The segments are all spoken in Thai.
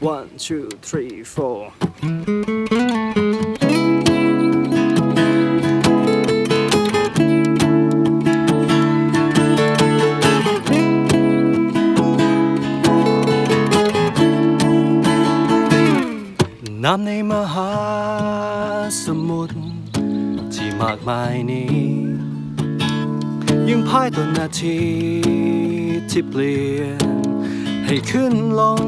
one two three four น้ำในมหาสมุทรที่มากมายนี้ยังพายต่อนาทีที่เปลี่ยนให้ขึ้นลง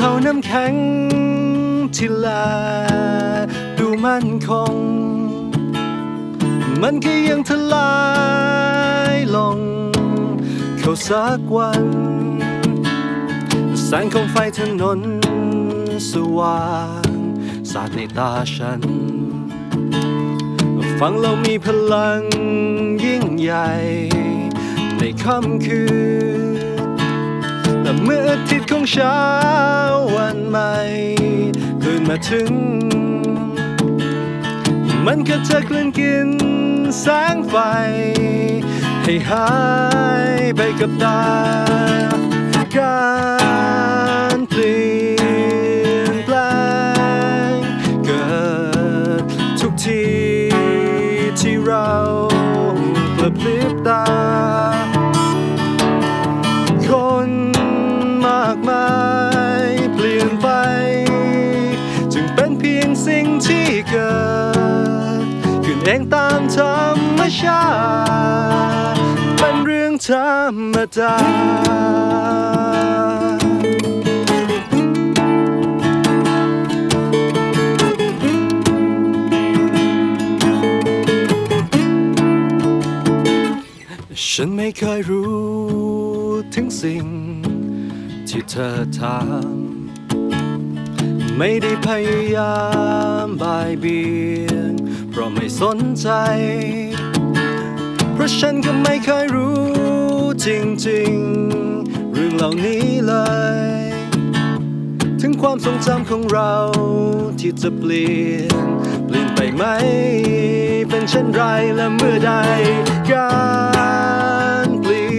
เขาน้ำแข็งที่แลดูมั่นคง มันก็ยังทลายลง เขาสักวันแสงของไฟถนนสว่างสาดในตาฉัน ฟังเรามีพลังยิ่งใหญ่ ในค่ำคืน เมื่ออาทิตย์ของเช้าวันใหม่คืนมาถึง มันก็จะกลืนกินแสงไฟ ให้หายไปกับตา การเปลี่ยนแปลงเกิดทุกทีที่เรากระพริบตา เองตามธรรมชาติ เป็นเรื่องธรรมดาฉันไม่เคยรู้ถึงสิ่งที่เธอทำไม่ได้พยายามบายเบียง ไม่สนใจ เพราะฉันก็ไม่เคยรู้จริงๆ เรื่องเหล่านี้เลย ถึงความทรงจำของเราที่จะเปลี่ยน เปลี่ยนไปไหม เป็นเช่นไรและเมื่อใดการเปลี่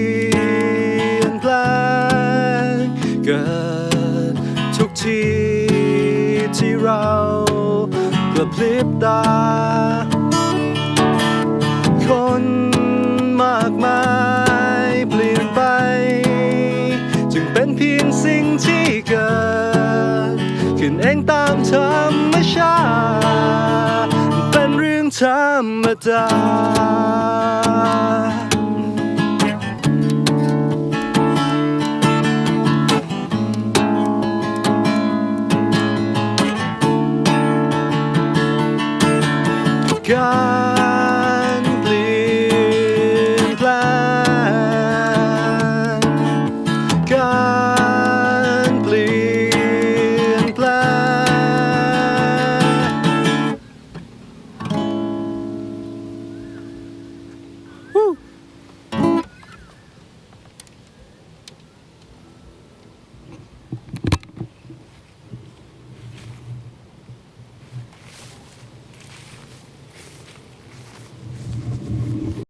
ยนแปลงเกิดทุกทีที่เรา พริบตา คนมากมายเปลี่ยนไป จึงเป็นเพียงสิ่งที่เกิด ขึ้นเองตามธรรมชาติเป็นเรื่องธรรมดา God.